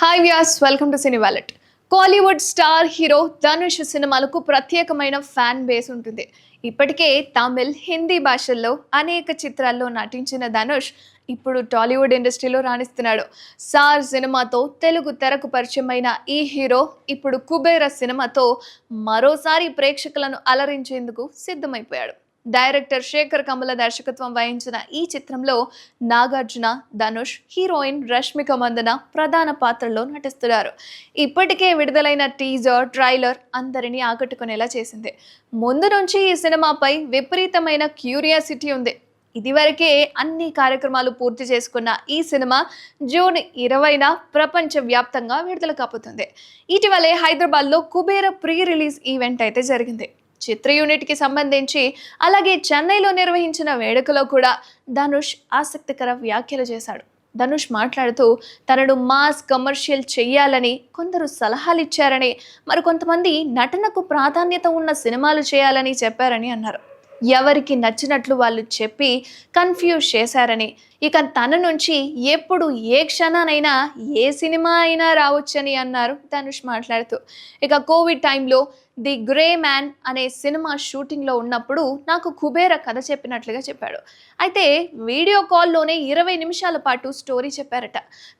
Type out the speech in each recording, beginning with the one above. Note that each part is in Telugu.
Hi viewers welcome to cine wallet Kollywood star hero Dhanush సినిమాలకు ప్రత్యేకమైన ఫ్యాన్ బేస్ ఉంటుంది. ఇప్పటికే తమిళ్ హిందీ భాషల్లో అనేక చిత్రాల్లో నటించిన ధనుష్ ఇప్పుడు టాలీవుడ్ ఇండస్ట్రీలో రాణిస్తున్నాడు. సార్ సినిమాతో తెలుగు తెరకు పరిచయమైన ఈ హీరో ఇప్పుడు కుబేర సినిమాతో మరోసారి ప్రేక్షకులను అలరించేందుకు సిద్ధమైపోయాడు. డైరెక్టర్ శేఖర్ కమల దర్శకత్వం వహించిన ఈ చిత్రంలో నాగార్జున ధనుష్ హీరోయిన్ రష్మిక మందన ప్రధాన పాత్రలో నటిస్తున్నారు. ఇప్పటికే విడుదలైన టీజర్ ట్రైలర్ అందరినీ ఆకట్టుకునేలా చేసింది. ముందు నుంచి ఈ సినిమాపై విపరీతమైన క్యూరియాసిటీ ఉంది. ఇదివరకే అన్ని కార్యక్రమాలు పూర్తి చేసుకున్న ఈ సినిమా జూన్ ఇరవైన ప్రపంచవ్యాప్తంగా విడుదల కాపుతుంది ఇటీవలే హైదరాబాద్లో కుబేర ప్రీ రిలీజ్ ఈవెంట్ అయితే జరిగింది. చిత్ర యూనిట్కి సంబంధించి అలాగే చెన్నైలో నిర్వహించిన వేడుకలో కూడా ధనుష్ ఆసక్తికర వ్యాఖ్యలు చేశాడు. ధనుష్ మాట్లాడుతూ తనను మాస్ కమర్షియల్ చేయాలని కొందరు సలహాలు ఇచ్చారని మరికొంతమంది నటనకు ప్రాధాన్యత ఉన్న సినిమాలు చేయాలని చెప్పారని అన్నారు. ఎవరికి నచ్చినట్లు వాళ్ళు చెప్పి కన్ఫ్యూజ్ చేశారని. ఇక తన నుంచి ఎప్పుడు ఏ క్షణానైనా ఏ సినిమా అయినా రావచ్చని అన్నారు ధనుష్ మాట్లాడుతూ. ఇక కోవిడ్ టైంలో ది గ్రే మ్యాన్ అనే సినిమా షూటింగ్లో ఉన్నప్పుడు నాకు కుబేర కథ చెప్పినట్లుగా చెప్పాడు. అయితే వీడియో కాల్లోనే ఇరవై నిమిషాల పాటు స్టోరీ చెప్పారట.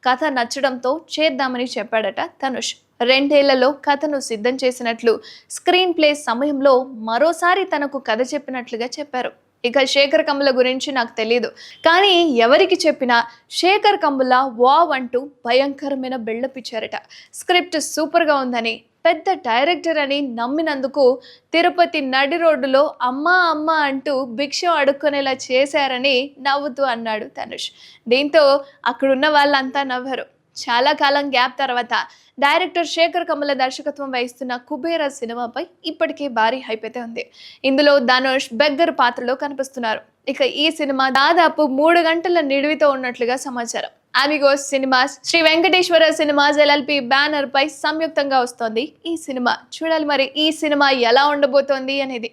కథ నచ్చడంతో చేద్దామని చెప్పాడట ధనుష్. రెండేళ్ళలో కథను సిద్ధం చేసినట్లు స్క్రీన్ ప్లే సమయంలో మరోసారి తనకు కథ చెప్పినట్లుగా చెప్పారు. ఇక శేఖర్ కమ్ముల గురించి నాకు తెలియదు కానీ ఎవరికి చెప్పినా శేఖర్ కమ్ముల వావ్ అంటూ భయంకరమైన బిల్డప్ ఇచ్చారట. స్క్రిప్ట్ సూపర్గా ఉందని పెద్ద డైరెక్టర్ అని నమ్మినందుకు తిరుపతి నడి రోడ్డులో అమ్మా అమ్మ అంటూ భిక్ష అడుక్కునేలా చేశారని నవ్వుతూ అన్నాడు ధనుష్ దీంతో అక్కడున్న వాళ్ళంతా నవ్వారు. చాలా కాలం గ్యాప్ తర్వాత డైరెక్టర్ శేఖర్ కమల దర్శకత్వం వహిస్తున్న కుబేర సినిమాపై ఇప్పటికే భారీ హైప్ అయితే ఉంది. ఇందులో ధనుష్ బెగ్గర్ పాత్రలో కనిపిస్తున్నారు. ఇక ఈ సినిమా దాదాపు మూడు గంటల నిడివితో ఉన్నట్లుగా సమాచారం. Amigos Cinemas Sri Venkateswara Cinemas LLP banner పై సంయుక్తంగా వస్తోంది ఈ సినిమా. చూడాలి మరి ఈ సినిమా ఎలా ఉండబోతోంది అనేది.